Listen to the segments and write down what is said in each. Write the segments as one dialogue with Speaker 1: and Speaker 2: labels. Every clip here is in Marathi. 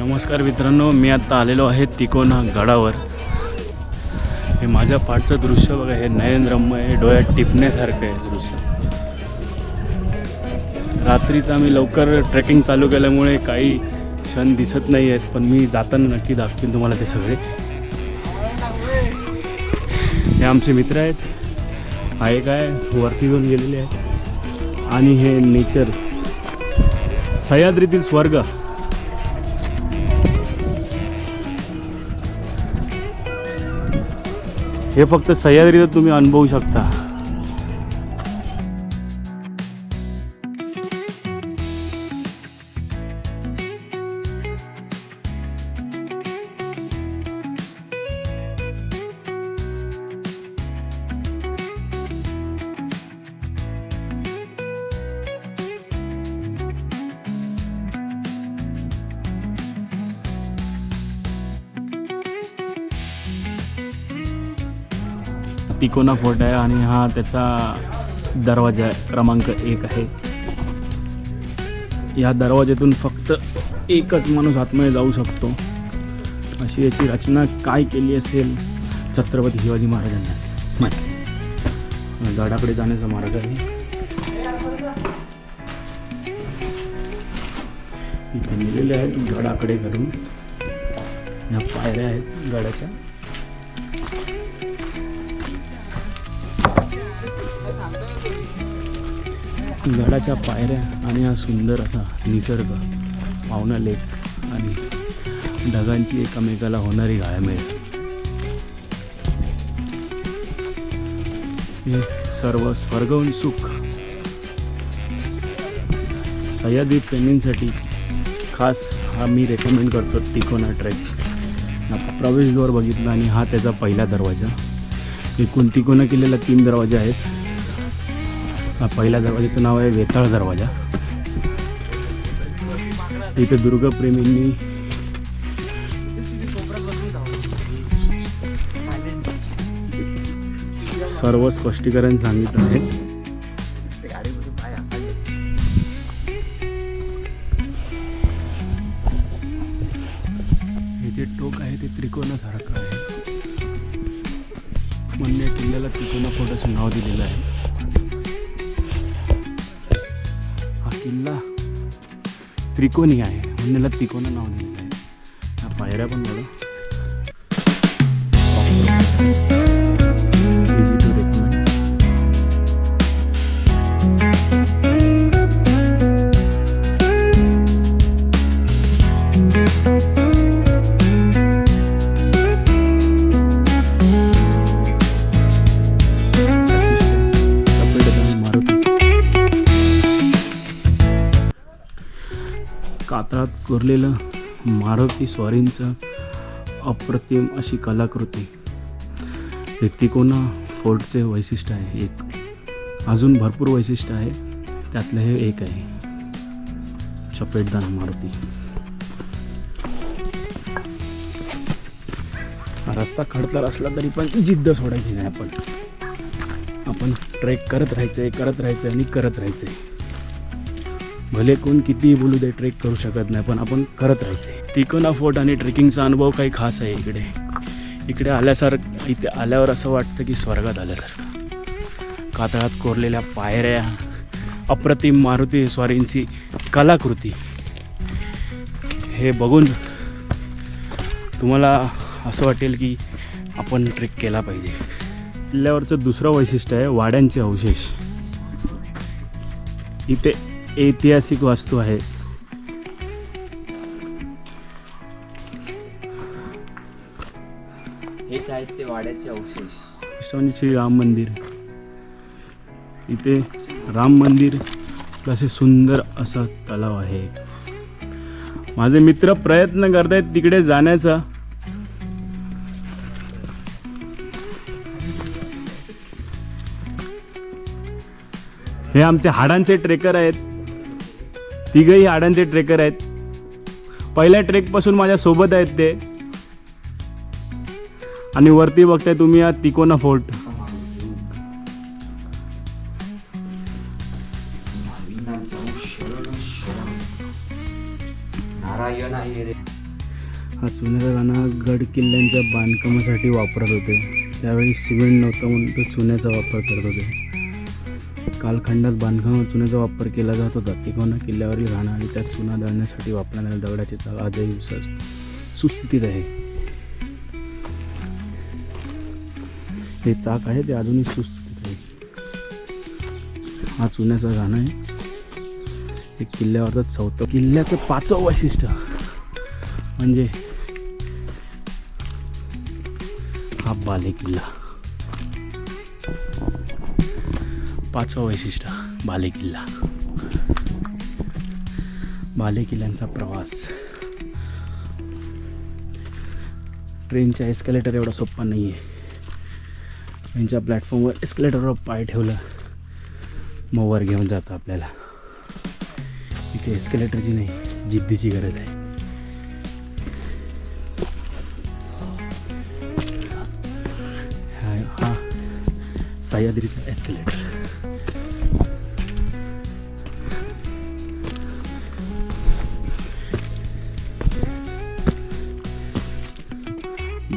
Speaker 1: नमस्कार मित्रांनो मी आत्ता आलेलो आहे तिकोना गडावर. हे माझ्या पाठचं दृश्य बघा हे नयनरम्य हे डोळ्यात टिपण्यासारखं आहे दृश्य. रात्रीचं आम्ही लवकर ट्रेकिंग चालू केल्यामुळे काही क्षण दिसत नाही आहेत पण मी जाताना नक्की दाखवीन तुम्हाला ते सगळे. हे आमचे मित्र आहेत. हा एक आहे वरती घेऊन गेलेले आहेत. आणि हे नेचर. सह्याद्रीतील स्वर्ग. हे फक्त सह्याद्रीत तुम्ही अनुभवू शकता. तिकोना फोर्ट आहे आणि हा त्याचा दरवाजा आहे क्रमांक एक आहे. या दरवाज्यातून फक्त एकच माणूस आतमध्ये जाऊ शकतो. अशी याची रचना काय केली असेल? छत्रपती शिवाजी महाराजांनी. गडाकडे जाण्याचा मार्ग आहे. इथे लिहिलेले आहेत गडाकडे घरून या पायऱ्या आहेत गडाच्या. गडाच्या पायऱ्या आणि हा सुंदर असा निसर्ग पावना लेक आणि ढगांची एकमेकाला होणारी घाळमेळ. हे सर्व स्वर्गवून सुख. सह्याद्री प्रेमींसाठी खास हा मी रेकमेंड करतो तिकोना ट्रेक प्रवेशद्वार बघितला आणि हा त्याचा पहिला दरवाजा. एकूण तिकोना केलेला तीन दरवाजे आहेत. पहिल्या दरवाजाचं नाव आहे वेताळ दरवाजा. इथे दुर्गप्रेमींनी सर्व स्पष्टीकरण सांगितलं आहे. हे जे टोक आहे ते त्रिकोणासारखं आहे. म्हणून किल्ल्याला त्रिकोणा फोटोचं असं नाव दिलेलं आहे. किल्ला. त्रिकोणी आहे. म्हणून याला त्रिकोणा नाव दिलेलं आहे. पायऱ्या पण बघा. कोरलेलं मारुती स्वारींचं अप्रतिम अशी कलाकृती. रिक्तिकोना फोर्टचे वैशिष्ट्य आहे एक. अजून भरपूर वैशिष्ट्य आहे त्यातलं हे एक आहे. चपेटदार मारुती. रस्ता खडतर असला तरी पण जिद्द सोडायची नाही आपण. आपण ट्रेक करत राहायचं आहे करत राहायचं आहे आणि करत राहायचं आहे भले कोण कितीही बोलू दे ट्रेक करू शकत नाही पण आपण करत राहायचं. तिकोना फोर्ट आणि ट्रेकिंगचा अनुभव काही खास आहे इकडे. इकडे आल्यासारखं इथे आल्यावर असं वाटतं की स्वर्गात आल्यासारखं. कातळात कोरलेल्या पायऱ्या अप्रतिम मारुती स्वारींची कलाकृती. हे बघून तुम्हाला असं वाटेल की आपण ट्रेक केला पाहिजे. किल्ल्यावरचं दुसरं वैशिष्ट्य आहे वाड्यांचे अवशेष. इथे ऐतिहासिक वास्तू आहे.
Speaker 2: हेच आहेत ते वाड्याचे अवशेष.
Speaker 1: श्री राम मंदिर. इथे राम मंदिर कसे सुंदर असा तलाव आहे. माझे मित्र प्रयत्न करतायत तिकडे जाण्याचा. हे आमचे हाडांचे ट्रेकर आहेत. तिघही हाडांचे ट्रेकर आहेत. पहिल्या ट्रेकपासून माझ्या सोबत आहेत ते. आणि वरती बघताय तुम्ही हा तिकोना फोर्ट. हा चुन्याचा गाणा गड किल्ल्यांच्या बांधकामासाठी वापरत होते. त्यावेळी सिमेंट नव्हतं म्हणून तो चुन्याचा वापर करत होते. कालखंडात बांधकामात चुन्याचा वापर केला जात होता. तिकोना किल्ल्यावरील राहणं आणि त्यात चुना दळण्यासाठी वापरण्यात दगडाची आजही सुस्थितीत आहे. हे चाक आहे ते अजूनही सुस्थितीत आहे. हा चुन्याचा गाणं आहे. हे किल्ल्यावरचं चौथं किल्ल्याचं पाचवं वैशिष्ट्य म्हणजे हा बाले किल्ला पाचवं वैशिष्ट्य बाले किल्ला बाले किल्ल्यांचा प्रवास. ट्रेनच्या एस्केलेटर एवढा सोपा नाही आहे ट्रेनच्या प्लॅटफॉर्मवर एस्केलेटरवर पाय ठेवलं मग वर घेऊन जातं आपल्याला. इथे एस्केलेटरची नाही जिद्दीची गरज आहे. हा सह्याद्रीचा एस्केलेटर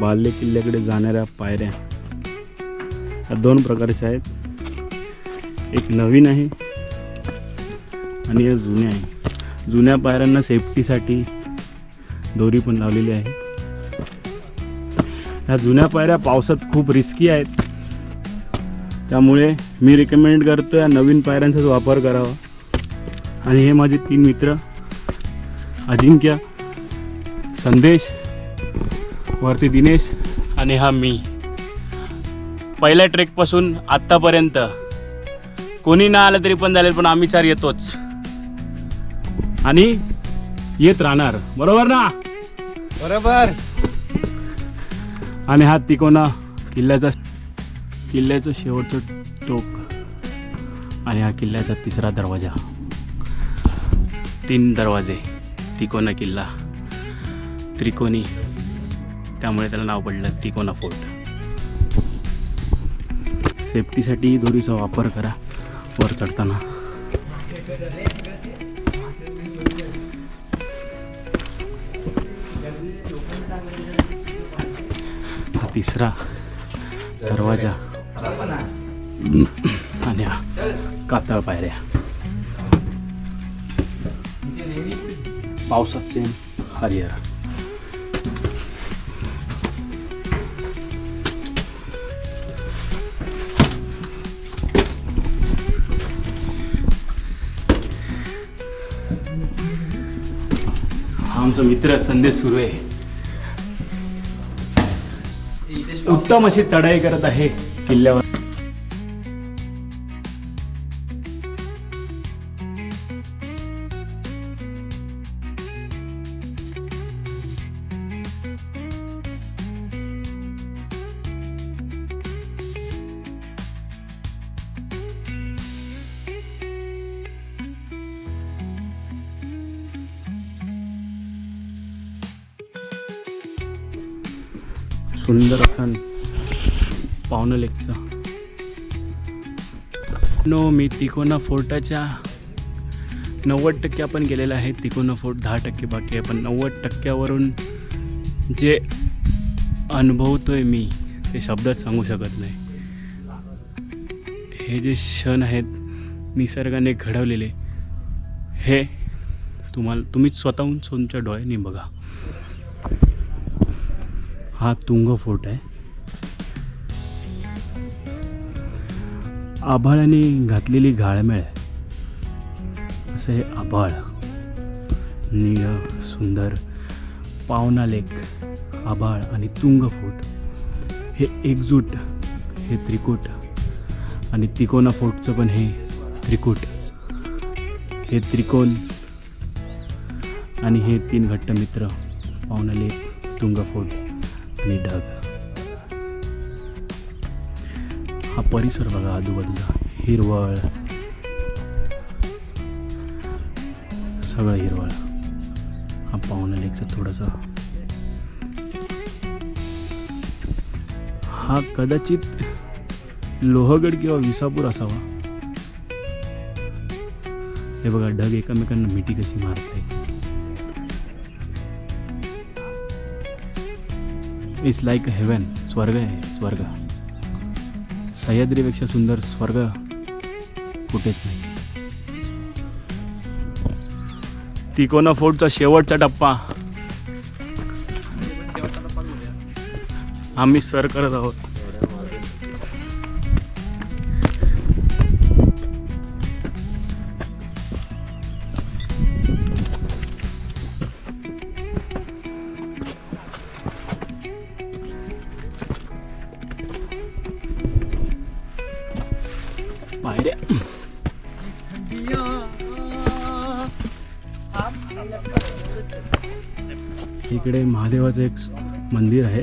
Speaker 1: बाल्य किल्ल्याकडे जाणाऱ्या पायऱ्या. ह्या दोन प्रकारच्या आहेत. एक नवीन आहे आणि या जुन्या आहे. जुन्या पायऱ्यांना सेफ्टीसाठी दोरी पण लावलेली आहे. ह्या जुन्या पायऱ्या पावसात खूप रिस्की आहेत. त्यामुळे मी रिकमेंड करतो या नवीन पायऱ्यांचाच वापर करावा. आणि हे माझे तीन मित्र अजिंक्य संदेश वरती दिनेश आणि हा मी. पहिल्या ट्रेकपासून आत्तापर्यंत कोणी ना आलं तरी पण चालेल पण आम्ही चार येतोच. आणि येत राहणार. बरोबर ना?
Speaker 2: बरोबर.
Speaker 1: आणि हा तिकोना किल्ल्याचा किल्ल्याचं शेवटचं टोक आणि हा किल्ल्याचा तिसरा दरवाजा. तीन दरवाजे तिकोना किल्ला. त्रिकोणी त्यामुळे त्याला नाव पडलं तिकोना फोर्ट सेफ्टीसाठी दोरीचा वापर करा वर चढताना. हा तिसरा दरवाजा. आणि हा कातळ पायऱ्या. पावसात सेम आमचा मित्र संदेश सुरू आहे. उत्तम अशी चढाई करत आहे किल्ल्यावर. पाहुणं लेकचा. नो मी तिकोना फोर्टाच्या नव्वद टक्के आपण गेलेलं आहे. तिकोना फोर्ट दहा टक्के बाकी आहे. पण नव्वद टक्क्यावरून जे अनुभवतो आहे मी ते शब्दात सांगू शकत नाही. हे जे क्षण आहेत निसर्गाने घडवलेले हे तुम्हाला तुम्हीच स्वतःहून तुमच्या डोळ्यांनी बघा. हा तुंग फोर्ट आहे. आभाळाने घातलेली घाळमेळ असं हे आभाळ. निळ सुंदर पावना लेख आभाळ आणि तुंगफोट. हे एकजूट हे त्रिकूट. आणि तिकोना फोर्टचं पण हे त्रिकूट. हे त्रिकोण आणि हे तीन घट्ट मित्र पावना लेख तुंग आणि ढग. हा परिसर बघा आजूबाजूला हिरवळ. सगळं हिरवळ. हा पाहुणा लेकचं थोडंसं. हा कदाचित लोहगड किंवा विसापूर असावा. हे बघा ढग एकमेकांना मिठी कशी मारत आहे इट्स लाईक अ हेवन स्वर्ग आहे स्वर्ग. सह्याद्रीपेक्षा सुंदर स्वर्ग कुठेच नाही. तिकोना फोर्टचा शेवटचा टप्पा. आम्ही सर करत आहोत. पायऱ्या इकडे महादेवाचं एक मंदिर आहे.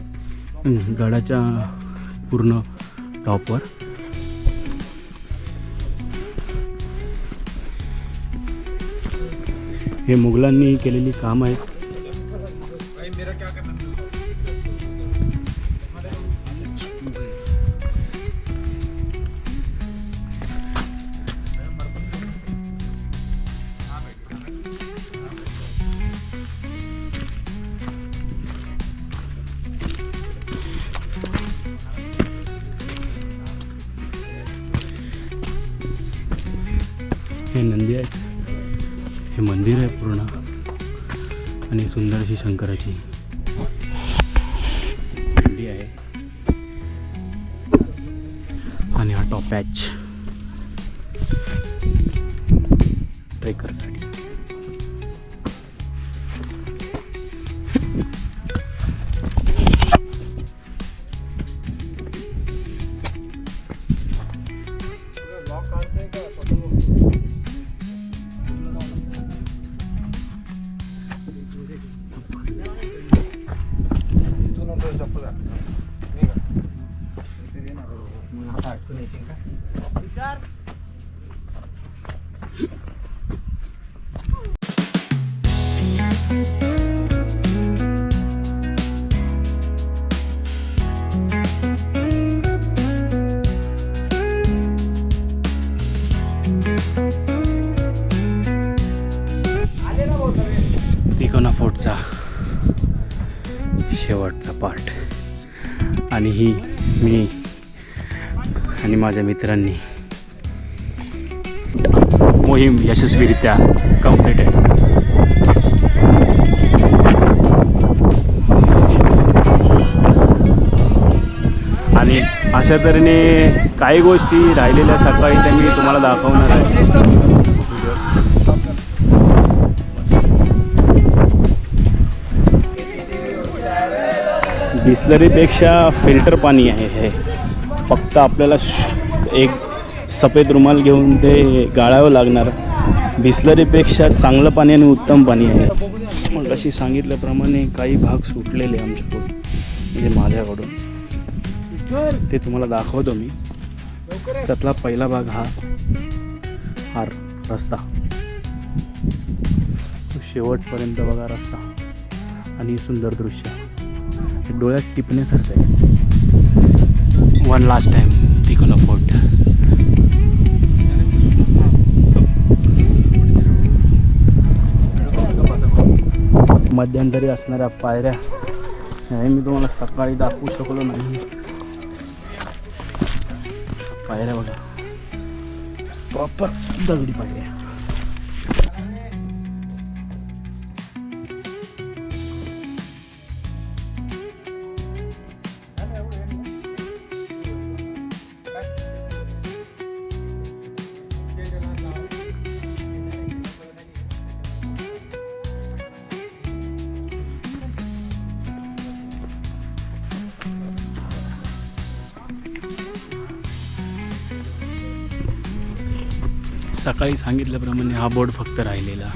Speaker 1: गडाच्या पूर्ण टॉपवर हे मुघलांनी केलेली काम आहे. हे मंदिर आहे पूर्ण. आणि सुंदर अशी शंकराची पिंडी आहे. आणि हा टॉप पॅच ट्रेकर्स. तिकोना फोर्टचा शेवटचा पार्ट आणि ही मी आणि माझ्या मित्रांनी मोहीम यशस्वीरित्या कंप्लीट आहे अशा तऱ्हेने काही गोष्टी राहिलेल्या सकाळी त्या मी तुम्हाला दाखवणार आहे. बिस्लरीपेक्षा फिल्टर पाणी आहे हे. फक्त आपल्याला एक सफेद रुमाल घेऊन ते गाळावं लागणार. बिस्लरीपेक्षा चांगलं पाणी आणि उत्तम पाणी आहे. मग अशी सांगितल्याप्रमाणे काही भाग सुटलेले आमच्याकडून म्हणजे माझ्याकडून. ते तुम्हाला दाखवतो मी. त्यातला पहिला भाग हा हा रस्ता. तो शेवटपर्यंत बघा रस्ता. आणि सुंदर दृश्य. डोळ्यात टिपण्यासारखं आहे. One last time Tikona fort मध्यंतरी असणाऱ्या पायऱ्या. हे मी तुम्हाला सकाळी दाखवू शकलो नाही. पायऱ्या बघा प्रॉपर दगडी पायऱ्या सकाळी सांगितल्याप्रमाणे हा बोर्ड फक्त राहिलेला.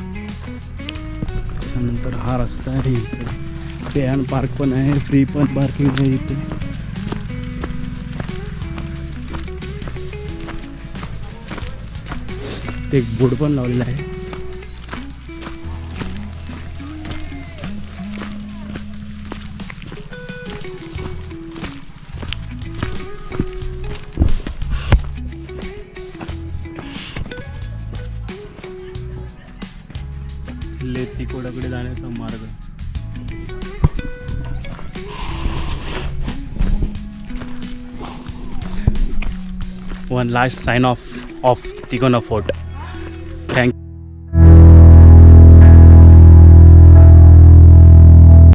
Speaker 1: त्याच्यानंतर हा रस्ता आहे इथे. पे अँड पार्क पण आहे फ्री पण पार्किंग आहे इथे. एक बोर्ड पण लावलेला आहे. घराकडे जाण्याचा मार्ग. One last sign off off Tikona fort